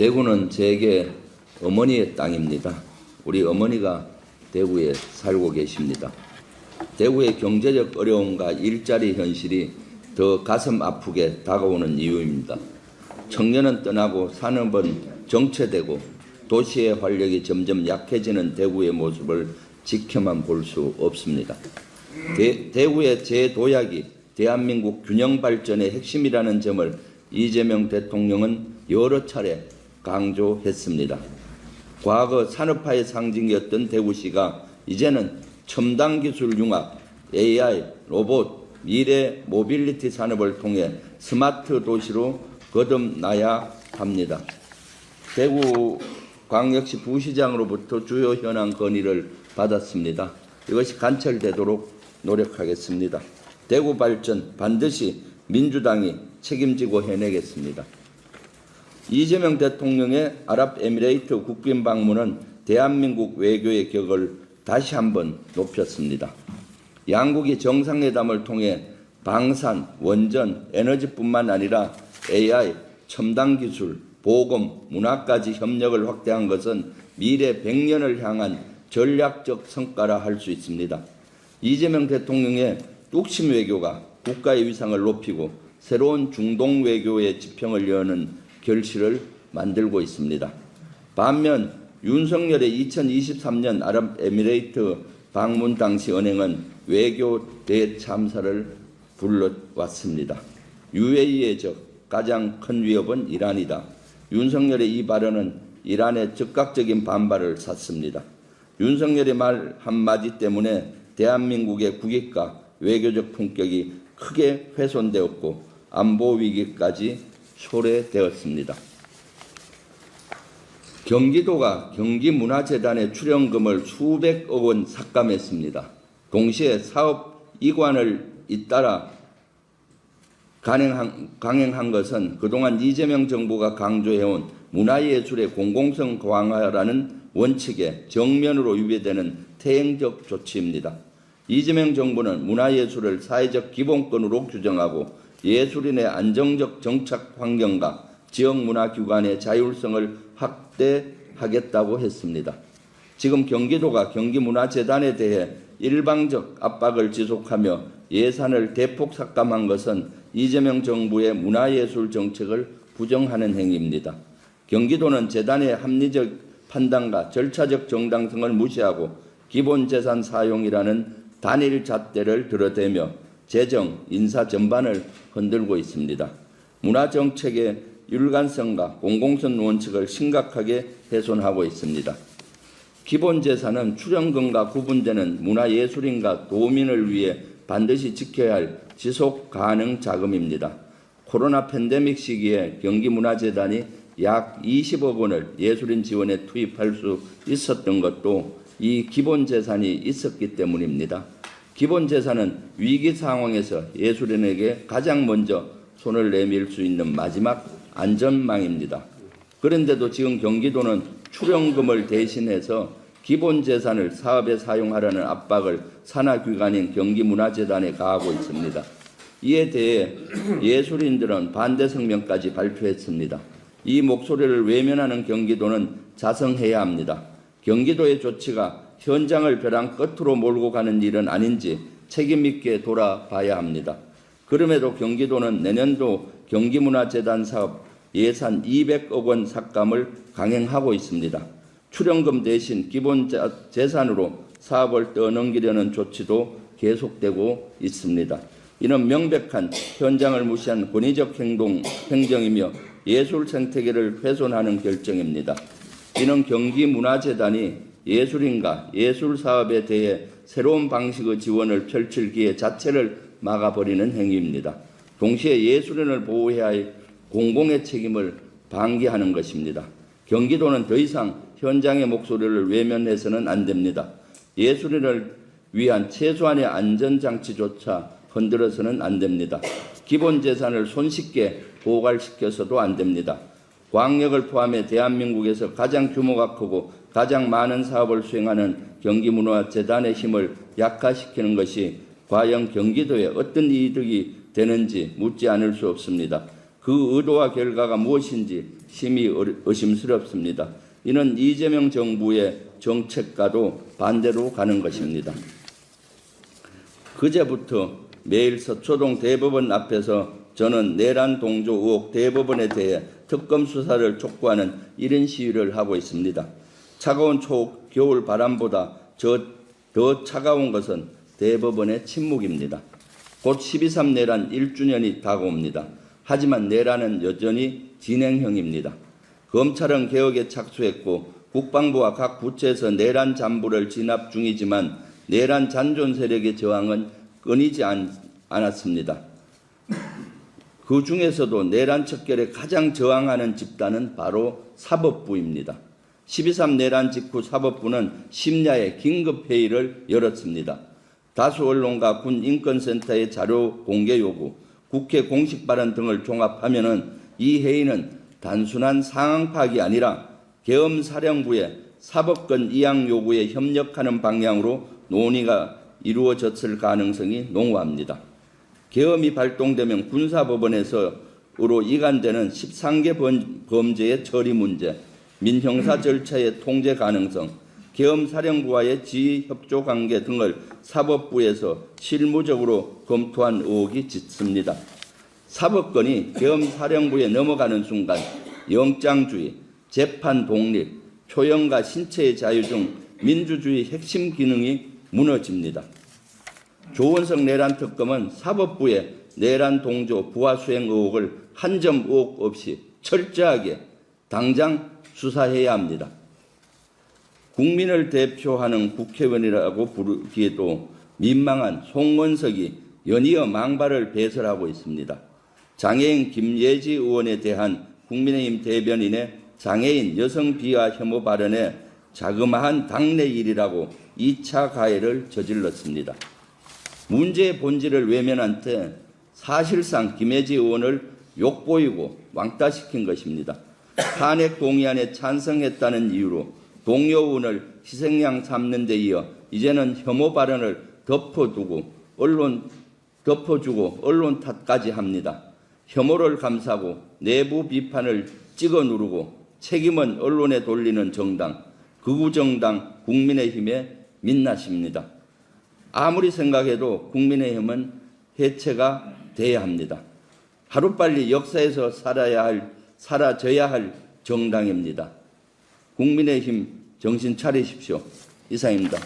대구는 제게 어머니의 땅입니다. 우리 어머니가 대구에 살고 계십니다. 대구의 경제적 어려움과 일자리 현실이 더 가슴 아프게 다가오는 이유입니다. 청년은 떠나고 산업은 정체되고 도시의 활력이 점점 약해지는 대구의 모습을 지켜만 볼 수 없습니다. 대, 대구의 재도약이 대한민국 균형 발전의 핵심이라는 점을 이재명 대통령은 여러 차례 강조했습니다. 과거 산업화의 상징이었던 대구시가 이제는 첨단 기술 융합, AI, 로봇, 미래 모빌리티 산업을 통해 스마트 도시로 거듭나야 합니다. 대구 광역시 부시장으로부터 주요 현안 건의를 받았습니다. 이것이 관철되도록 노력하겠습니다. 대구 발전 반드시 민주당이 책임지고 해내겠습니다. 이재명 대통령의 아랍에미레이트 국빈 방문은 대한민국 외교의 격을 다시 한번 높였습니다. 양국이 정상회담을 통해 방산, 원전, 에너지뿐만 아니라 AI, 첨단 기술, 보건, 문화까지 협력을 확대한 것은 미래 100년을 향한 전략적 성과라 할 수 있습니다. 이재명 대통령의 뚝심 외교가 국가의 위상을 높이고 새로운 중동 외교의 지평을 여는 결실을 만들고 있습니다. 반면 윤석열의 2023년 아랍에미레이트 방문 당시 은행은 외교 대참사를 불러왔습니다. UAE의 적 가장 큰 위협은 이란이다. 윤석열의 이 발언은 이란의 즉각적인 반발을 샀습니다. 윤석열의 말 한마디 때문에 대한민국의 국익과 외교적 품격이 크게 훼손되었고 안보 위기까지 초래되었습니다. 경기도가 경기문화재단의 출연금을 수백억 원 삭감했습니다. 동시에 사업 이관을 잇따라 강행한, 강행한 것은 그동안 이재명 정부가 강조해온 문화예술의 공공성 강화라는 원칙에 정면으로 위배되는 태행적 조치입니다. 이재명 정부는 문화예술을 사회적 기본권으로 규정하고 예술인의 안정적 정착 환경과 지역 문화 기관의 자율성을 확대하겠다고 했습니다. 지금 경기도가 경기문화재단에 대해 일방적 압박을 지속하며 예산을 대폭 삭감한 것은 이재명 정부의 문화예술 정책을 부정하는 행위입니다. 경기도는 재단의 합리적 판단과 절차적 정당성을 무시하고 기본 재산 사용이라는 단일 잣대를 들어대며 재정, 인사 전반을 흔들고 있습니다. 문화 정책의 율관성과 공공성 원칙을 심각하게 훼손하고 있습니다. 기본 재산은 출연금과 구분되는 문화예술인과 도민을 위해 반드시 지켜야 할 지속 가능 자금입니다. 코로나 팬데믹 시기에 경기문화재단이 약 20억 원을 예술인 지원에 투입할 수 있었던 것도 이 기본 재산이 있었기 때문입니다. 기본재산은 위기 상황에서 예술인에게 가장 먼저 손을 내밀 수 있는 마지막 안전망입니다. 그런데도 지금 경기도는 출연금을 대신해서 기본 재산을 사업에 사용하라는 압박을 산하기관인 경기문화재단에 가하고 있습니다. 이에 대해 예술인들은 반대 성명까지 발표했습니다. 이 목소리를 외면하는 경기도는 자성해야 합니다. 경기도의 조치가 현장을 벼랑 끝으로 몰고 가는 일은 아닌지 책임있게 돌아봐야 합니다. 그럼에도 경기도는 내년도 경기문화재단 사업 예산 200억 원 삭감을 강행하고 있습니다. 출연금 대신 기본 재산으로 사업을 떠넘기려는 조치도 계속되고 있습니다. 이는 명백한 현장을 무시한 권위적 행동, 행정이며 예술 생태계를 훼손하는 결정입니다. 이는 경기문화재단이 예술인과 예술 사업에 대해 새로운 방식의 지원을 펼칠 기회 자체를 막아버리는 행위입니다. 동시에 예술인을 보호해야 할 공공의 책임을 방기하는 것입니다. 경기도는 더 이상 현장의 목소리를 외면해서는 안 됩니다. 예술인을 위한 최소한의 안전장치조차 흔들어서는 안 됩니다. 기본 재산을 손쉽게 고갈시켜서도 안 됩니다. 광역을 포함해 대한민국에서 가장 규모가 크고 가장 많은 사업을 수행하는 경기문화재단의 힘을 약화시키는 것이 과연 경기도에 어떤 이득이 되는지 묻지 않을 수 없습니다. 그 의도와 결과가 무엇인지 심히 의- 의심스럽습니다. 이는 이재명 정부의 정책과도 반대로 가는 것입니다. 그제부터 매일 서초동 대법원 앞에서 저는 내란 동조 의혹 대법원에 대해 특검 수사를 촉구하는 이런 시위를 하고 있습니다. 차가운 초 겨울 바람보다 저 더 차가운 것은 대법원의 침묵입니다. 곧 12.3 내란 1주년이 다가옵니다. 하지만 내란은 여전히 진행형입니다. 검찰은 개혁에 착수했고 국방부와 각 부처에서 내란 잠부를 진압 중이지만 내란 잔존 세력의 저항은 끊이지 않, 않았습니다. 그 중에서도 내란 척결에 가장 저항하는 집단은 바로 사법부입니다. 12.3 내란 직후 사법부는 심야에 긴급회의를 열었습니다. 다수 언론과 군 인권센터의 자료 공개 요구, 국회 공식 발언 등을 종합하면은 이 회의는 단순한 상황 파악이 아니라 계엄 사령부의 사법권 이양 요구에 협력하는 방향으로 논의가 이루어졌을 가능성이 농후합니다. 계엄이 발동되면 군사법원에서로 이관되는 13개 범- 범죄의 처리 문제, 민형사 절차의 통제 가능성, 계엄 사령부와의 지휘 협조 관계 등을 사법부에서 실무적으로 검토한 의혹이 짙습니다. 사법권이 계엄 사령부에 넘어가는 순간 영장주의, 재판 독립, 표현과 신체의 자유 등 민주주의 핵심 기능이 무너집니다. 조원석 내란 특검은 사법부의 내란 동조 부하 수행 의혹을 한 점 의혹 없이 철저하게 당장 수사해야 합니다. 국민을 대표하는 국회의원이라고 부르기에도 민망한 송원석이 연이어 망발을 배설하고 있습니다. 장애인 김예지 의원에 대한 국민의힘 대변인의 장애인 여성 비하 혐오 발언에 자그마한 당내 일이라고 2차 가해를 저질렀습니다. 문제의 본질을 외면한 채 사실상 김혜지 의원을 욕보이고 왕따시킨 것입니다. 탄핵 동의안에 찬성했다는 이유로 동료 의원을 희생양 삼는 데 이어 이제는 혐오 발언을 덮어두고 언론 덮어주고 언론 탓까지 합니다. 혐오를 감싸고 내부 비판을 찍어 누르고 책임은 언론에 돌리는 정당, 극우 정당 국민의힘의 민낯입니다. 아무리 생각해도 국민의힘은 해체가 돼야 합니다. 하루빨리 역사에서 살아야 할, 사라져야 할 정당입니다. 국민의힘 정신 차리십시오. 이상입니다.